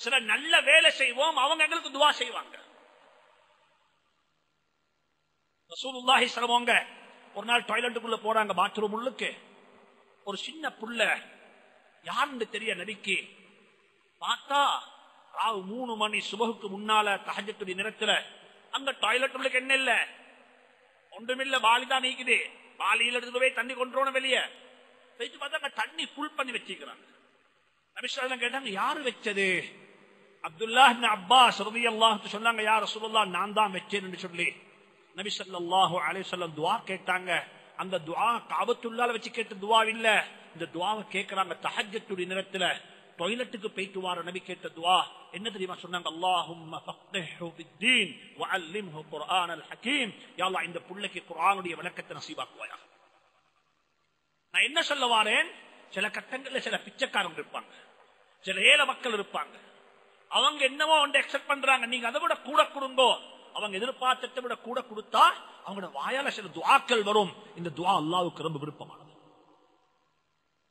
சில நல்ல வேலை செய்வோம் அவங்க எங்களுக்கு துவா செய்வாங்க. ரசூலுல்லாஹி சிலவங்க ஒரு நாள் டாய்லெட்டுக்குள்ள போறாங்க பாத்ரூம் உள்ளுக்கு. ஒரு சின்ன புள்ள யாருன்னு தெரிய நபிக்கு பார்த்தா ராவு மூணு மணி சுபகுக்கு முன்னால தகஜத்துடைய நிறத்துல அங்க டாய்லெட் உள்ளுக்கு என்ன இல்ல? ஒன்றுமில்ல வாலி தான் நீக்குது. பாலியில எடுத்து போய் தண்ணி கொண்டு வெளியே. வச்சு பார்த்தா தண்ணி ஃபுல் பண்ணி வச்சிருக்கிறாங்க நபிஸ்வரம் கேட்டாங்க யாரு வச்சது? அப்துல்லா அப்பா அப்பாஸ் அல்லாஹ் சொன்னாங்க யார் சொல்லல்லா நான் தான் வச்சேன் சொல்லி. நபி ஸல்லல்லாஹு அலிசல்லம் துவா கேட்டாங்க. அந்த துவா காபத்துல்லால வச்சு கேட்ட துவா இல்ல. இந்த துவாவை கேட்கிறாங்க தஹஜ்ஜத்துடைய நேரத்துல டாய்லெட்டுக்கு போயிட்டு வார நபி கேட்ட துவா. என்ன தெரியுமா சொன்னாங்க? இந்த புள்ளைக்கு குரானுடைய விளக்கத்தை நசீபாக்குவாயா நான் என்ன சொல்ல வாரேன் சில கட்டங்கள்ல சில பிச்சைக்காரங்க இருப்பாங்க. சில ஏழை மக்கள் இருப்பாங்க. அவங்க என்னவோ ஒன்று எக்ஸப்ட் பண்றாங்க. நீங்க அதை விட கூட கொடுங்கோ. அவங்க எதிர்பார்த்ததை விட கூட கொடுத்தா அவங்களோட வாயால சில துவாக்கள் வரும். இந்த துவா அல்லாவுக்கு ரொம்ப விருப்பமானது.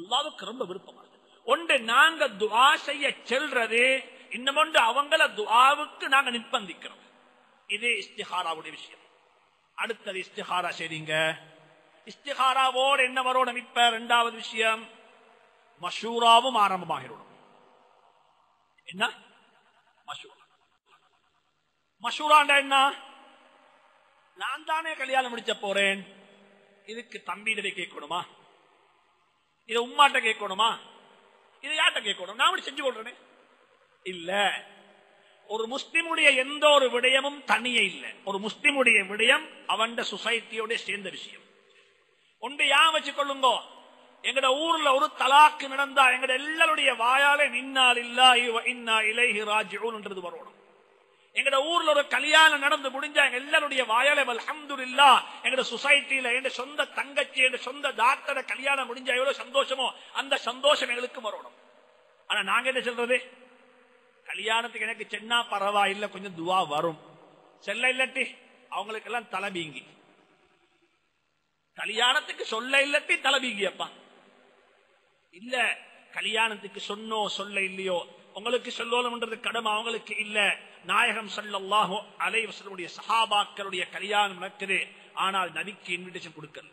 அல்லாவுக்கு ரொம்ப விருப்பமானது. ஒன்று நாங்க துவா செய்ய செல்றது இன்னமொன்று அவங்கள துவாவுக்கு நாங்க நிர்பந்திக்கிறோம். இது இஸ்திஹாராவுடைய விஷயம். அடுத்தது இஸ்திஹாரா செய்றீங்க. இஸ்திஹாராவோடு என்ன வரோட நிற்ப? ரெண்டாவது விஷயம் மஷூராவும் ஆரம்பமாகிடும் என்ன மஷூரா மஷூராண்டா என்ன நான் தானே கல்யாணம் முடிச்ச போறேன் இதுக்கு தம்பியிட கேட்கணுமா இதை உம்மாட்ட கேட்கணுமா இதை யார்கிட்ட கேட்கணும் நான் செஞ்சு கொள்றேனே இல்ல ஒரு முஸ்லிமுடைய எந்த ஒரு விடயமும் தனியே இல்லை ஒரு முஸ்லிமுடைய விடயம் அவன் சொசைட்டியோட சேர்ந்த விஷயம் ஒன்று யான் வச்சுக்கொள்ளுங்கோ எங்கட ஊர்ல ஒரு தலாக்கு நடந்தா எங்கட எல்லாருடைய வாயாலே நின்னால் இல்லா இன்னா இலைஹி ராஜ்யூன்ன்றது வரணும் எங்கட ஊர்ல ஒரு கல்யாணம் நடந்து முடிஞ்சா எங்க எல்லாருடைய வாயாலே அல்ஹம்துலில்லா எங்கட சொசைட்டில எங்க சொந்த தங்கச்சி எங்க சொந்த டாக்டர கல்யாணம் முடிஞ்சா எவ்வளவு சந்தோஷமோ அந்த சந்தோஷம் எங்களுக்கு வரணும் ஆனா நாங்க என்ன சொல்றது? கல்யாணத்துக்கு எனக்கு சென்னா பரவாயில்ல கொஞ்சம் துவா வரும். செல்ல இல்லாட்டி அவங்களுக்கு எல்லாம் தலைபீங்கி கல்யாணத்துக்கு சொல்ல இல்லட்டி தலைபீங்கியப்பா இல்ல கல்யாணத்துக்கு சொன்னோ சொல்ல இல்லையோ உங்களுக்கு சொல்லணும்ன்றது கடமை அவங்களுக்கு இல்ல. நாயகம் சல்லாஹோ அலைவசனுடைய சஹாபாக்களுடைய கல்யாணம் நடக்குது. ஆனால் நபிக்கு இன்விடேஷன் கொடுக்கல.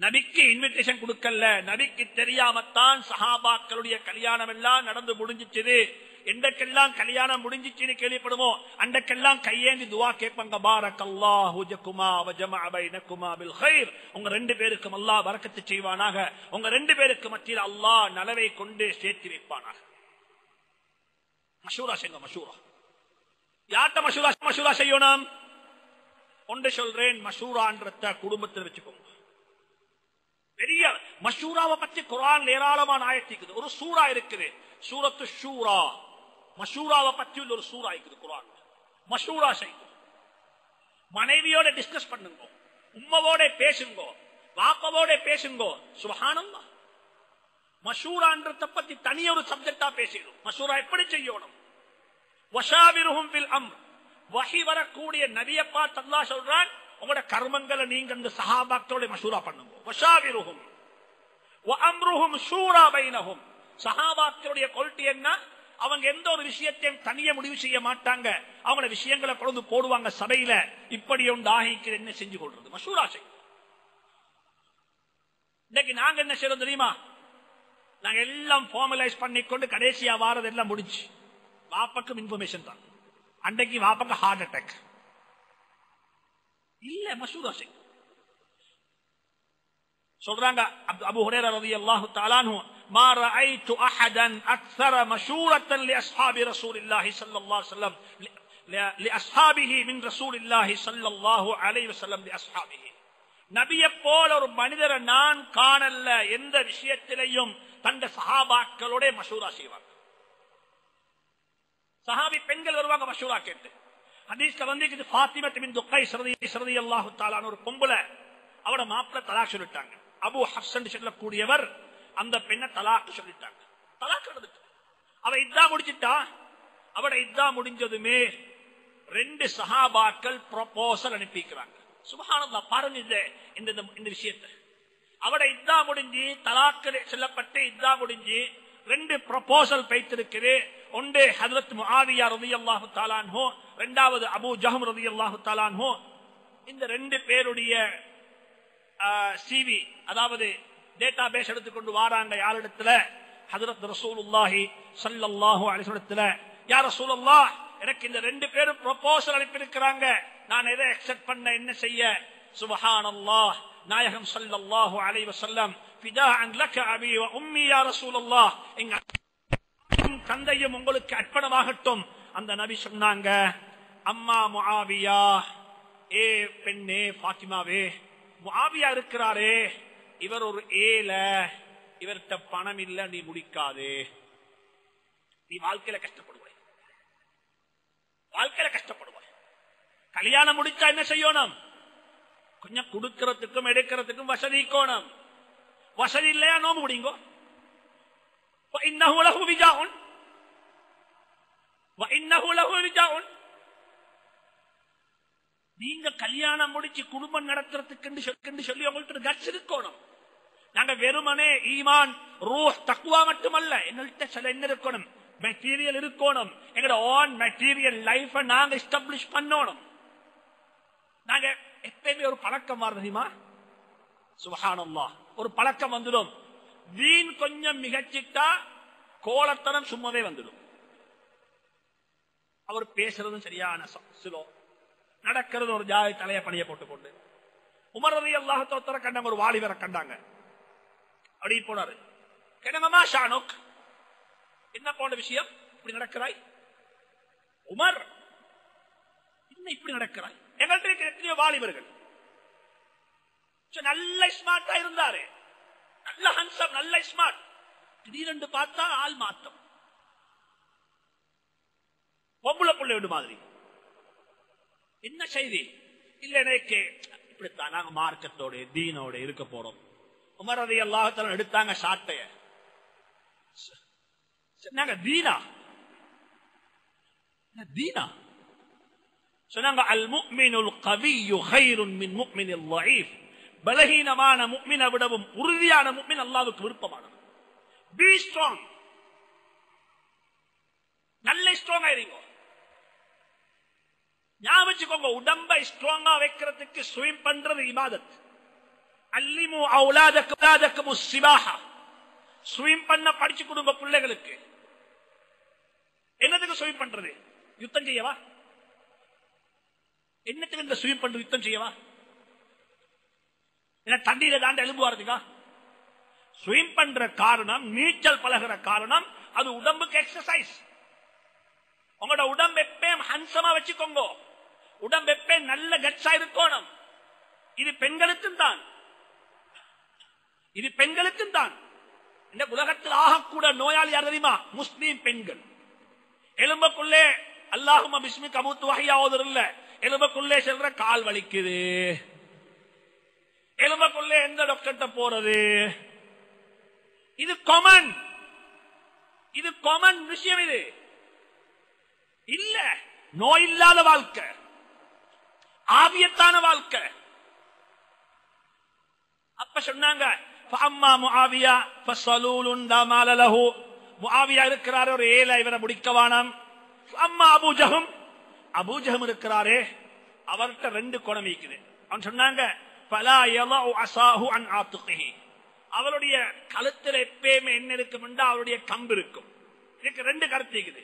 நபிக்கு இன்விடேஷன் கொடுக்கல. நபிக்கு தெரியாமத்தான் சஹாபாக்களுடைய கல்யாணம் எல்லாம் நடந்து முடிஞ்சிச்சது. எந்தக்கெல்லாம் கல்யாணம் முடிஞ்சிச்சுன்னு கேள்விப்படுமோ அண்டக்கெல்லாம் கையேந்தி துவா கேட்பாங்க. பாரக்கல்லாஹு ஜகுமா வஜமா பைனகுமா பில் கைர். உங்க ரெண்டு பேருக்கும் அல்லாஹ் வரக்கத்து செய்வானாக. உங்க ரெண்டு பேருக்கு மத்தியில் அல்லாஹ் நலவை கொண்டு சேர்த்து வைப்பானாக. மஷூரா செய்யுங்க மஷூரா. யார்கிட்ட மஷூரா மஷூரா செய்யணும்? ஒன்று சொல்றேன் மஷூரான்றத குடும்பத்தில் வச்சுக்கோங்க. பெரிய மஷூராவை பத்தி குரான் ஏராளமான ஆயத்திக்குது. ஒரு சூறா இருக்குது. சூரத்து ஷூரா. மஷூராவை பத்தி உள்ள ஒரு சூறா இருக்குது குரான் மஷூரா செய்யும் மனைவியோட டிஸ்கஸ் பண்ணுங்க உம்மவோட பேசுங்க வாப்பவோட பேசுங்க சுபஹானல்லா மஷூரான்றத பத்தி தனி ஒரு சப்ஜெக்டா பேசிடும் மஷூரா எப்படி செய்யணும் வசாவிருகும் பில் அம் வகி வரக்கூடிய நதியப்பா தல்லா சொல்றான் உங்களோட கர்மங்களை நீங்க அந்த சஹாபாக்களோட மஷூரா பண்ணுங்க வசாவிருகும் அம்ருகும் ஷூரா பைனகும் சஹாபாக்களுடைய கொல்ட்டி என்ன அவங்க எந்த ஒரு விஷயத்தையும் தனிய முடிவு செய்ய மாட்டாங்க. அவங்கள விஷயங்களை கொண்டு போடுவாங்க சபையில. இப்படி ஒன்று ஆகிக்கு என்ன செஞ்சு கொள்றது? மஷூரா செய். இன்னைக்கு நாங்க என்ன செய்யறோம் தெரியுமா? நாங்க எல்லாம் ஃபார்மலைஸ் பண்ணிக்கொண்டு கடைசியா வாரது எல்லாம் முடிச்சு வாப்பக்கும் இன்ஃபர்மேஷன் தான். அன்றைக்கு வாப்பக்கு ஹார்ட் அட்டாக் இல்ல மசூரா சிங் சொல்றாங்க அபு ஹுரேரா ரலியல்லாஹு அல்லாஹு தாலானு ما رايت احدا اكثر مشوره لاصحاب رسول الله صلى الله عليه وسلم لاصحابه من رسول الله صلى الله عليه وسلم لاصحابه நபியை போல ஒரு மனிதரை நான் காணல எந்த விஷயத்திலையும் தந்த சஹாபாக்களோட மசூரா செய்வாங்க சஹாபி பெண்கள் வருவாங்க மசூரா கேட்டு ஹதீஸ்ல வந்து பாத்திமத் பின் துக்கை சரதி சரதி அல்லாஹு தாலான ஒரு பொம்பளை அவட மாப்பிள்ள தலாக் சொல்லிட்டாங்க அபு ஹப்சன் சொல்லக்கூடியவர் அந்த பெண்ணை தலாக்கு சொல்லிட்டாங்க. தலாக் நடந்துட்டு. அவ இதா முடிச்சிட்டா? அவட இதா முடிஞ்சதுமே ரெண்டு சஹாபாக்கள் ப்ரொபோசல் அனுப்பிக்கிறாங்க. சுபஹானல்லா பாருங்க இந்த இந்த இந்த விஷயத்தை. அவட இதா முடிஞ்சு தலாக்கு சொல்லப்பட்டு இதா முடிஞ்சு ரெண்டு ப்ரொபோசல் பைத்திருக்குது ஒன்று ஹதரத் முஆவியா ரலியல்லாஹு தாலான்ஹோ ரெண்டாவது அபு ஜஹம் ரலியல்லாஹு தாலான்ஹோ இந்த ரெண்டு பேருடைய சிவி அதாவது டேட்டா பேஸ் எடுத்துக்கொண்டு வாராங்க யாரிடத்துல ஹதரத் ரசூலுல்லாஹி சல்லாஹூ அலைஹி யார் ரசூலுல்லா எனக்கு இந்த ரெண்டு பேரும் ப்ரொபோசல் அனுப்பியிருக்கிறாங்க. நான் எதை அக்செப்ட் பண்ண என்ன செய்ய? சுபஹானல்லாஹ் நாயகம் ஸல்லல்லாஹு அலைஹி பிதா ஃபிதாஅன் லக அபி உம்மி யா ரசூலுல்லாஹ். எங்க தந்தையும் உங்களுக்கு அர்ப்பணமாகட்டும். அந்த நபி சொன்னாங்க அம்மா முஆவியா ஏ பெண்ணே பாத்திமாவே முஆவியா இருக்கிறாரே இவர் ஒரு ஏல இவர்கிட்ட பணம் இல்ல நீ முடிக்காது. நீ வாழ்க்கையில கஷ்டப்படுவாய். வாழ்க்கையில கஷ்டப்படுவாய். கல்யாணம் முடிச்சா என்ன செய்யணும்? கொஞ்சம் கொடுக்கறதுக்கும் எடுக்கிறதுக்கும் வசதி கோணம் வசதி இல்லையா? நோம்பு முடிங்கோ இன்னகு விஜாவும் நீங்க கல்யாணம் முடிச்சு குடும்பம் நடத்துறதுக்கு சொல்லி அவங்கள்ட்ட கட்ஸ் இருக்கணும். நாங்க வெறுமனே ஈமான் ரூஹ் தக்குவா மட்டுமல்ல. எங்கள்கிட்ட சில என்ன இருக்கணும்? மெட்டீரியல் இருக்கணும். எங்களோட ஓன் மெட்டீரியல் லைஃப் நாங்க எஸ்டாப்ளிஷ் பண்ணணும். நாங்க எப்பயுமே ஒரு பழக்கம் வர சுகானம்மா சுபஹானல்லா ஒரு பழக்கம் வந்துடும். வீண் கொஞ்சம் மிகச்சிட்டா கோலத்தனம் சும்மாவே வந்துடும். அவர் பேசுறதும் சரியான சிலோ. நடக்கிறது ஒரு ஜாதி தலைய பணியை போட்டுக்கொண்டு உமரதி அல்லாஹத்தோத்தர கண்டாங்க ஒரு வாலிபரை கண்டாங்க. அப்படின்னு போனாரு. கிணமமா ஷானோக் என்ன போன விஷயம்? இப்படி நடக்கிறாய்? உமர் என்ன இப்படி நடக்கிறாய்? எங்கள்கிட்ட எத்தனையோ வாலிபர்கள். நல்ல ஸ்மார்ட்டா இருந்தாரு. நல்ல ஹன்சம் நல்ல ஸ்மார்ட் திடீரென்று பார்த்தா ஆள் மாத்தம் பொம்பளை பிள்ளையோடு மாதிரி. என்ன செய்தி? இல்ல எனக்கு இப்படித்தான். நாங்க மார்க்கத்தோட தீனோட இருக்க போறோம். உமரதி எல்லாத்தாலும் எடுத்தாங்க சாட்டைய சொன்னாங்க தீனா? தீனா? சொன்னாங்க அல் முக்மினுல் கவியு ஹைருன் மின் முக்மினில் லைஃப் பலகீனமான முக்மினை விடவும் உறுதியான முக்மின் அல்லாவுக்கு விருப்பமானது. பி ஸ்ட்ராங் நல்ல ஸ்ட்ராங் ஆயிருங்க ஞாபகம் உடம்பை ஸ்ட்ராங்கா வைக்கிறதுக்கு ஸ்விம் பண்றது இபாதத். அல்லிமு அவுலாதக்கு அவுலாதக்கு சிவாஹா ஸ்விம் பண்ண படிச்சு கொடுங்க பிள்ளைகளுக்கு. என்னதுக்கு ஸ்விம் பண்றது? யுத்தம் செய்யவா? என்னத்துக்கு இந்த ஸ்விம் பண்றது? யுத்தம் செய்யவா? என்ன தண்ணீரை தாண்டி எலும்புவாரதுக்கா ஸ்விம் பண்ற காரணம் நீச்சல் பழகிற காரணம் அது உடம்புக்கு எக்ஸசைஸ் உங்களோட உடம்பு எப்பயும் ஹன்சமா வச்சுக்கோங்க. உடம்பு எப்பயும் நல்ல கட்சா இருக்கணும். இது பெண்களுக்கும் தான். இது பெண்களுக்கும் தான். இந்த உலகத்தில் ஆகக்கூட நோயாளி யார் தெரியுமா? முஸ்லீம் பெண்கள். எலும்புக்குள்ளே அல்லாஹும் பிஸ்மி கமுத்து வகையாவது இல்ல. எலும்புக்குள்ளே செல்ற கால் வலிக்குது. எலும்புக்குள்ளே எந்த டாக்டர்கிட்ட போறது? இது காமன் இது காமன் விஷயம் இது. இல்ல நோய் இல்லாத வாழ்க்கை. ஆவியத்தான வாழ்க்கை. அப்ப சொன்னாங்க இருக்கிறாரு ஒரு ஏழை இவரை முடிக்கவானாம் அம்மா அபூஜகம் அபூஜகம் இருக்கிறாரே அவர்கிட்ட ரெண்டு குணம் இருக்குது. அவன் சொன்னாங்க அவருடைய கழுத்தில் எப்பயுமே என்ன இருக்கும் அவருடைய கம்பு இருக்கும். இதுக்கு ரெண்டு கருத்து இருக்குது.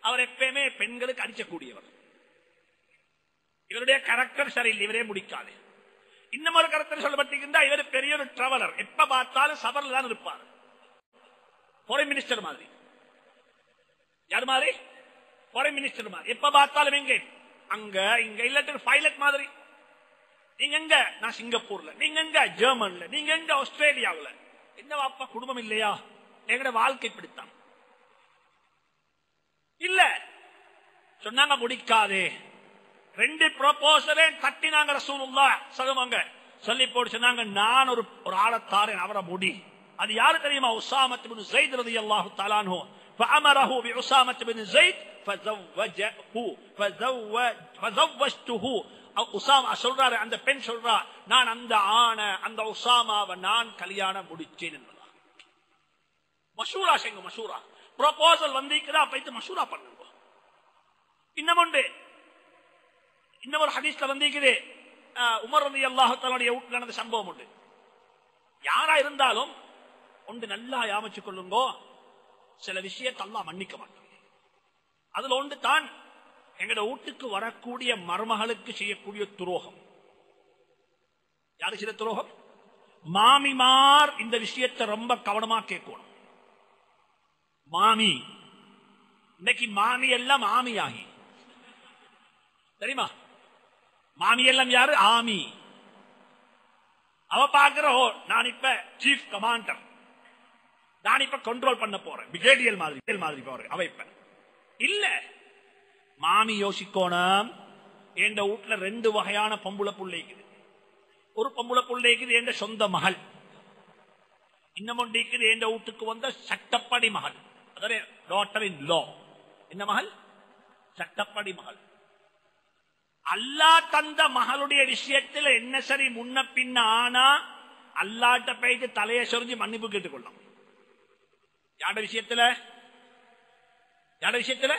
அவர் எப்பயுமே பெண்களுக்கு அடிக்கக்கூடியவர் இவருடைய கரெக்டர் சரியில்லை இவரே முடிக்காது. இன்னும் ஒரு கருத்தில் சொல்லப்பட்டிருக்கின்ற இவர் பெரிய ஒரு டிராவலர் எப்ப பார்த்தாலும் சபர்ல தான் இருப்பார். ஃபாரின் மினிஸ்டர் மாதிரி. யார் மாதிரி? ஃபாரின் மினிஸ்டர் மாதிரி. எப்ப பார்த்தாலும் எங்க? அங்க இங்க இல்லாட்டி பைலட் மாதிரி. நீங்க எங்க? நான் சிங்கப்பூர்ல. நீங்க எங்க? ஜெர்மன்ல. நீங்க எங்க? ஆஸ்திரேலியாவுல. என்ன வாப்பா குடும்பம் இல்லையா? எங்கட வாழ்க்கை பிடித்தான் இல்ல. சொன்னாங்க முடிக்காதே. ரெண்டு ப்ரொபோசலே தட்டினாங்க ரசூலுல்லா சொல்லுவாங்க சொல்லி போட்டு சொன்னாங்க நான் ஒரு ஒரு ஆளை தாரேன் அவரை முடி அது யாரு தெரியுமா உசாமத் பின் زيد رضي الله تعالى عنه فأمره بعسامة بن زيد فزوجه فزوج فزوجته உசாமா சொல்றாரு அந்த பெண் சொல்றா நான் அந்த ஆணை அந்த உசாமாவை நான் கல்யாணம் முடிச்சேன் என்பதா மஷூரா செய்யுங்க மஷூரா ப்ரொபோசல் வந்திருக்கிறா போயிட்டு மஷூரா பண்ணுங்க இன்னும் இன்னொரு ஹதீஸ்ல வந்திருக்குது. உமர் ரதி அல்லாஹத்தாலுடைய வீட்டில் நடந்த சம்பவம் உண்டு. யாரா இருந்தாலும் ஒன்று நல்லா யாமிச்சு கொள்ளுங்கோ. சில விஷயத்தை எல்லாம் மன்னிக்க மாட்டோம் அதுல ஒன்று தான் எங்கட வீட்டுக்கு வரக்கூடிய மருமகளுக்கு செய்யக்கூடிய துரோகம். யாரு செய்த துரோகம்? மாமிமார் இந்த விஷயத்தை ரொம்ப கவனமா கேட்கணும். மாமி இன்னைக்கு மாமி எல்லாம் மாமி ஆகி தெரியுமா? மாமி எல்லாம் யாரு? ஆமி. அவ பாக்குறோ நான் இப்ப சீஃப் கமாண்டர் நான் இப்ப கண்ட்ரோல் பண்ண போறேன். பிரிகேடியல் மாதிரி மாதிரி போறேன். அவ இப்ப. இல்ல. மாமி யோசிக்கோணும். என் வீட்டுல ரெண்டு வகையான பொம்புள புள்ளைக்குது ஒரு பொம்புள புள்ளைக்குது என் சொந்த மகள். இன்னும் ஒன்று இருக்குது என் வீட்டுக்கு வந்த சட்டப்படி மகள். அதாவது டாக்டர் இன் லோ என்ன மகள்? சட்டப்படி மகள். அல்லா தந்த மகளுடைய விஷயத்துல என்ன சரி? முன்ன பின்ன ஆனா அல்லாட்ட போயிட்டு தலையை சொரிஞ்சு மன்னிப்பு கேட்டுக்கொள்ளும். யாட விஷயத்துல? யாட விஷயத்துல?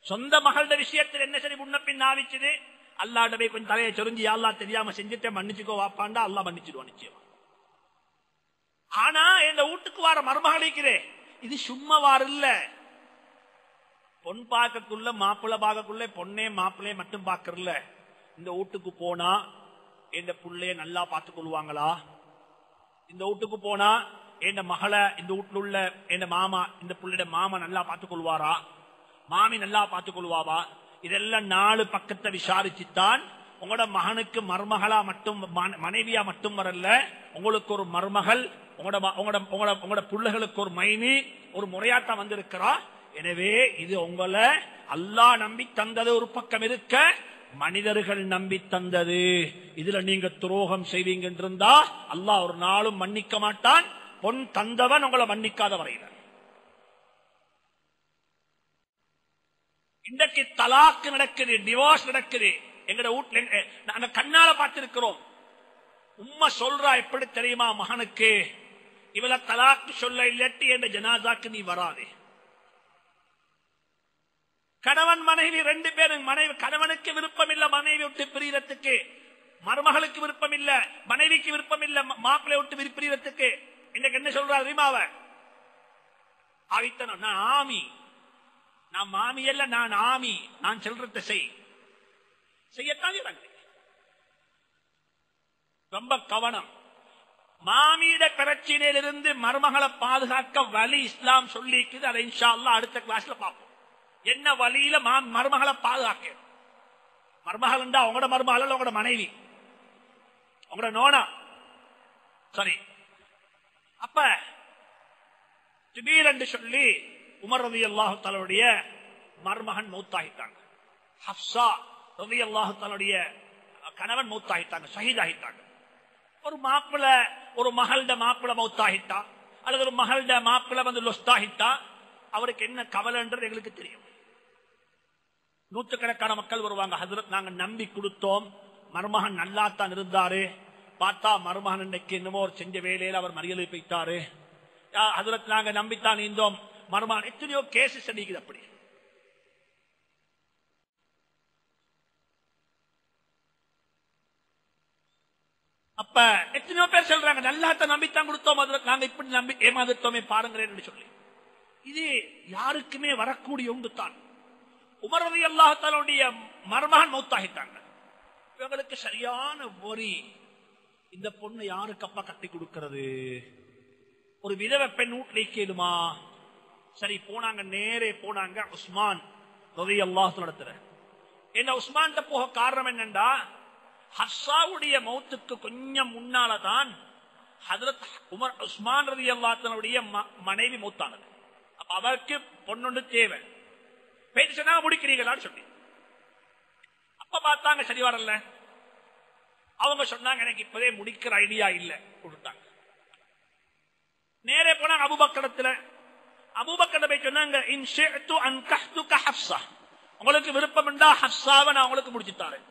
சொந்த மகளோட விஷயத்துல என்ன சரி? முன்ன பின் ஆவிச்சது. அல்லாட்ட போய் கொஞ்சம் தலையை சொரிஞ்சு அல்லா தெரியாம செஞ்சுட்டேன். மன்னிச்சுக்கோ வாப்பாண்டா அல்லா மன்னிச்சிடுவான் நிச்சயம். ஆனா என் வீட்டுக்கு வர மருமகளிக்கிறே இது சும்மா வார இல்லை பொன் பார்க்கக்குள்ள மாப்பிள்ள பார்க்கக்குள்ள பொண்ணே மாப்பிள்ளையே மட்டும் பார்க்கறல இந்த வீட்டுக்கு போனா இந்த புள்ளைய நல்லா பார்த்துக் கொள்வாங்களா? இந்த வீட்டுக்கு போனா என் மகளை இந்த வீட்டுல உள்ள என் மாமா இந்த புள்ளைய மாமா நல்லா பார்த்துக் கொள்வாரா? மாமி நல்லா பார்த்துக் கொள்வாவா? இதெல்லாம் நாலு பக்கத்தை விசாரிச்சுத்தான் உங்களோட மகனுக்கு மருமகளா மட்டும் மனைவியா மட்டும் வரல உங்களுக்கு ஒரு மருமகள் உங்களோட உங்களோட உங்களோட உங்களோட பிள்ளைகளுக்கு ஒரு மைனி ஒரு முறையாட்டம் வந்திருக்கிறா. எனவே இது உங்களை அல்லாஹ் நம்பி தந்தது ஒரு பக்கம் இருக்க மனிதர்கள் நம்பி தந்தது. இதுல நீங்க துரோகம் செய்வீங்க இருந்தா அல்லாஹ் ஒரு நாளும் மன்னிக்க மாட்டான். பொன் தந்தவன் உங்களை மன்னிக்காத வரையில. இன்றைக்கு தலாக்கு நடக்குது டிவோர்ஸ் நடக்குது. எங்கட வீட்டுல நாங்க கண்ணால பார்த்திருக்கிறோம். உண்மை சொல்றா எப்படி தெரியுமா மகனுக்கு? இவளை தலாக்கு சொல்ல இல்லாட்டி என்ற ஜனாதாக்கு நீ வராதே. கணவன் மனைவி ரெண்டு பேரும் மனைவி கணவனுக்கு விருப்பம் இல்ல மனைவி விட்டு பிரியறதுக்கு. மருமகளுக்கு விருப்பம் இல்ல மனைவிக்கு விருப்பம் இல்ல மாப்பிள்ளை விட்டு விரு- பிரியறதுக்கு. இன்னைக்கு என்ன சொல்றாரு தெரியுமாவ ஆவித்தனம் நான் ஆமி. நான் மாமி அல்ல நான் ஆமி. நான் சொல்றத செய். செய்யத்தான் ரொம்ப கவனம். மாமியிட பிரச்சினையிலிருந்து மருமகளை பாதுகாக்க வழி இஸ்லாம் சொல்லிக்குது அதை இன்ஷா அல்லா அடுத்த கிளாஸ்ல பார்ப்போம். என்ன வழியில மருமகளை பாதுகாக்க மருமகள் இருந்தா உங்களோட மருமகள் உங்களோட மனைவி. உங்களோட நோனா. சரி அப்ப திடீரென்று சொல்லி உமர் ரவி அல்லாஹு தலுடைய மருமகன் மூத்தாகிட்டாங்க. ஹப்சா ரவி அல்லாஹு தலுடைய கணவன் மூத்தாகிட்டாங்க ஷஹீதாகிட்டாங்க. ஒரு மாப்பிள ஒரு மகள்ட மாப்பிள மௌத்தாகிட்டா அல்லது ஒரு மகள்ட மாப்பிள வந்து லொஸ்தாகிட்டா அவருக்கு என்ன கவலைன்றது எங்களுக்கு தெரியும். நூற்றுக்கணக்கான மக்கள் வருவாங்க. ஹசரத் நாங்க நம்பி கொடுத்தோம். மருமகன் நல்லாத்தான் இருந்தாரு. பார்த்தா மருமகன் இன்னைக்கு என்னமோ ஒரு செஞ்ச வேலையில அவர் மறியலை போயிட்டாரு. ஹசரத் நாங்க நம்பித்தான் இருந்தோம் மருமகன் எத்தனையோ கேசஸ் அடிக்குது அப்படி. அப்ப எத்தனையோ பேர் சொல்றாங்க நல்லாத்த நம்பித்தான் கொடுத்தோம் அதுல நாங்க இப்படி நம்பி ஏமாந்துட்டோமே பாருங்களேன் சொல்லி. இது யாருக்குமே வரக்கூடிய உண்டு தான். உமரதி அல்லாஹாலுடைய மருமகன் மௌத்தாகிட்டாங்க. இவங்களுக்கு சரியான ஒரி இந்த பொண்ணு யாருக்கு அப்பா கட்டி கொடுக்கிறது? ஒரு விதவை பெண் வீட்டிலே கேளுமா சரி போனாங்க நேரே போனாங்க உஸ்மான் ரதி அல்லாஹ் என்ன உஸ்மான் போக காரணம் என்னண்டா? ஹஸ்ஸாவுடைய மௌத்துக்கு கொஞ்சம் முன்னாலதான் ஹதரத் உமர் உஸ்மான் ரவி அல்லாத்தனுடைய மனைவி மௌத்தானது. அவருக்கு பொண்ணுண்டு தேவை. பேச்சு சொன்னாங்க முடிக்கிறீங்களான்னு சொல்லி. அப்ப பார்த்தாங்க சரி வரல. அவங்க சொன்னாங்க எனக்கு இப்பதே முடிக்கிற ஐடியா இல்ல கொடுத்தாங்க. நேரே போனாங்க அபுபக்கடத்துல அபுபக்கட போய் சொன்னாங்க உங்களுக்கு விருப்பம் இருந்தா ஹப்சாவை நான் உங்களுக்கு முடிச்சுத்தாரேன்